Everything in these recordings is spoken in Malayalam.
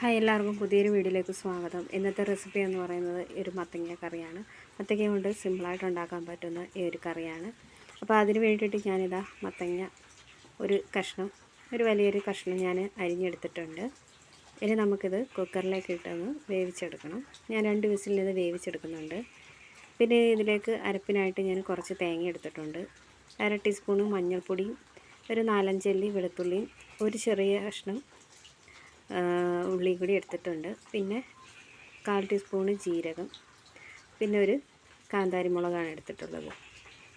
ഹായ് എല്ലാവർക്കും പുതിയൊരു വീഡിയോയിലേക്ക് സ്വാഗതം. ഇന്നത്തെ റെസിപ്പി എന്ന് പറയുന്നത് ഒരു മത്തങ്ങ കറിയാണ്. മത്തങ്ങ കൊണ്ട് സിമ്പിളായിട്ട് ഉണ്ടാക്കാൻ പറ്റുന്ന ഈ ഒരു കറിയാണ്. അപ്പോൾ അതിന് വേണ്ടിയിട്ട് ഞാനിതാ മത്തങ്ങ ഒരു കഷ്ണം ഒരു വലിയൊരു കഷ്ണം ഞാൻ അരിഞ്ഞെടുത്തിട്ടുണ്ട്. ഇനി നമുക്കിത് കുക്കറിലേക്ക് ഇട്ടൊന്ന് വേവിച്ചെടുക്കണം. ഞാൻ രണ്ട് വിസിലിൽ ഇത് വേവിച്ചെടുക്കുന്നുണ്ട്. പിന്നെ ഇതിലേക്ക് അരപ്പിനായിട്ട് ഞാൻ കുറച്ച് തേങ്ങ എടുത്തിട്ടുണ്ട്. അര ടീസ്പൂണ് മഞ്ഞൾപ്പൊടിയും ഒരു നാലഞ്ചല്ലി വെളുത്തുള്ളിയും ഒരു ചെറിയ കഷ്ണം ഉള്ളി കൂടി എടുത്തിട്ടുണ്ട്. പിന്നെ കാൽ ടീസ്പൂണ് ജീരകം. പിന്നെ ഒരു കാന്താരി മുളകാണ് എടുത്തിട്ടുള്ളത്.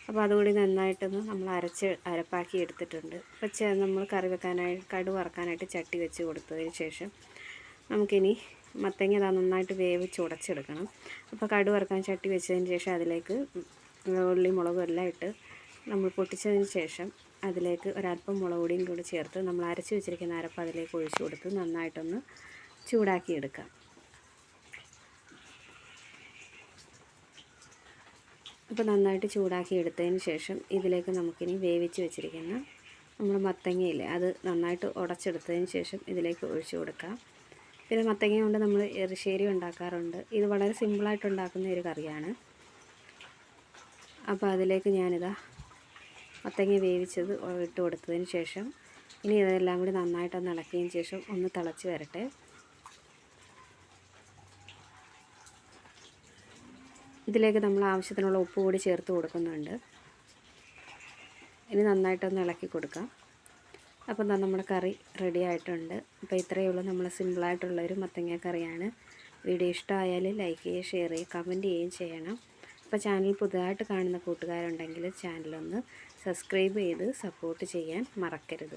അപ്പോൾ അതുകൂടി നന്നായിട്ടൊന്ന് നമ്മൾ അരച്ച് അരപ്പാക്കി എടുത്തിട്ടുണ്ട്. അപ്പോൾ നമ്മൾ കറി വെക്കാനായി കടു വറക്കാനായിട്ട് ചട്ടി വെച്ച് കൊടുത്തതിന് ശേഷം നമുക്കിനി മത്തങ്ങ അത് നന്നായിട്ട് വേവിച്ച് ഉടച്ചെടുക്കണം. അപ്പോൾ കടു വറക്കാൻ ചട്ടി വെച്ചതിന് ശേഷം അതിലേക്ക് ഉള്ളി മുളകും എല്ലാം ഇട്ട് നമ്മൾ പൊട്ടിച്ചതിന് ശേഷം അതിലേക്ക് ഒരല്പം മുളക് പൊടിയും കൂടി ചേർത്ത് നമ്മൾ അരച്ച് വെച്ചിരിക്കുന്ന അരപ്പ് അതിലേക്ക് ഒഴിച്ചു കൊടുത്ത് നന്നായിട്ടൊന്ന് ചൂടാക്കിയെടുക്കാം അപ്പോൾ നന്നായിട്ട് ചൂടാക്കി എടുത്തതിന് ശേഷം ഇതിലേക്ക് നമുക്കിനി വേവിച്ച് വെച്ചിരിക്കുന്ന നമ്മൾ മത്തങ്ങയില്ലേ അത് നന്നായിട്ട് ഉടച്ചെടുത്തതിന് ശേഷം ഇതിലേക്ക് ഒഴിച്ചു കൊടുക്കാം. പിന്നെ മത്തങ്ങ കൊണ്ട് നമ്മൾ എറിശ്ശേരി ഉണ്ടാക്കാറുണ്ട്. ഇത് വളരെ സിമ്പിളായിട്ട് ഉണ്ടാക്കുന്ന ഒരു കറിയാണ്. അപ്പോൾ അതിലേക്ക് ഞാനിതാ മത്തങ്ങ വേവിച്ചത് ഇട്ട് കൊടുത്തതിന് ശേഷം ഇനി ഇതെല്ലാം കൂടി നന്നായിട്ടൊന്ന് ഇളക്കിയതിന് ശേഷം ഒന്ന് തിളച്ച് വരട്ടെ. ഇതിലേക്ക് നമ്മൾ ആവശ്യത്തിനുള്ള ഉപ്പ് കൂടി ചേർത്ത് കൊടുക്കുന്നുണ്ട്. ഇനി നന്നായിട്ടൊന്ന് ഇളക്കി കൊടുക്കാം. അപ്പം നമ്മുടെ കറി റെഡി ആയിട്ടുണ്ട്. അപ്പോൾ ഇത്രയേ ഉള്ളൂ. നമ്മൾ സിമ്പിളായിട്ടുള്ളൊരു മത്തങ്ങ കറിയാണ്. വീഡിയോ ഇഷ്ടമായാൽ ലൈക്ക് ചെയ്യുക ഷെയർ ചെയ്യുക കമന്റ് ചെയ്യുകയും ചെയ്യണം. അപ്പോൾ ചാനൽ പുതുതായിട്ട് കാണുന്ന കൂട്ടുകാരുണ്ടെങ്കിൽ ചാനലൊന്ന് സബ്സ്ക്രൈബ് ചെയ്ത് സപ്പോർട്ട് ചെയ്യാൻ മറക്കരുത്.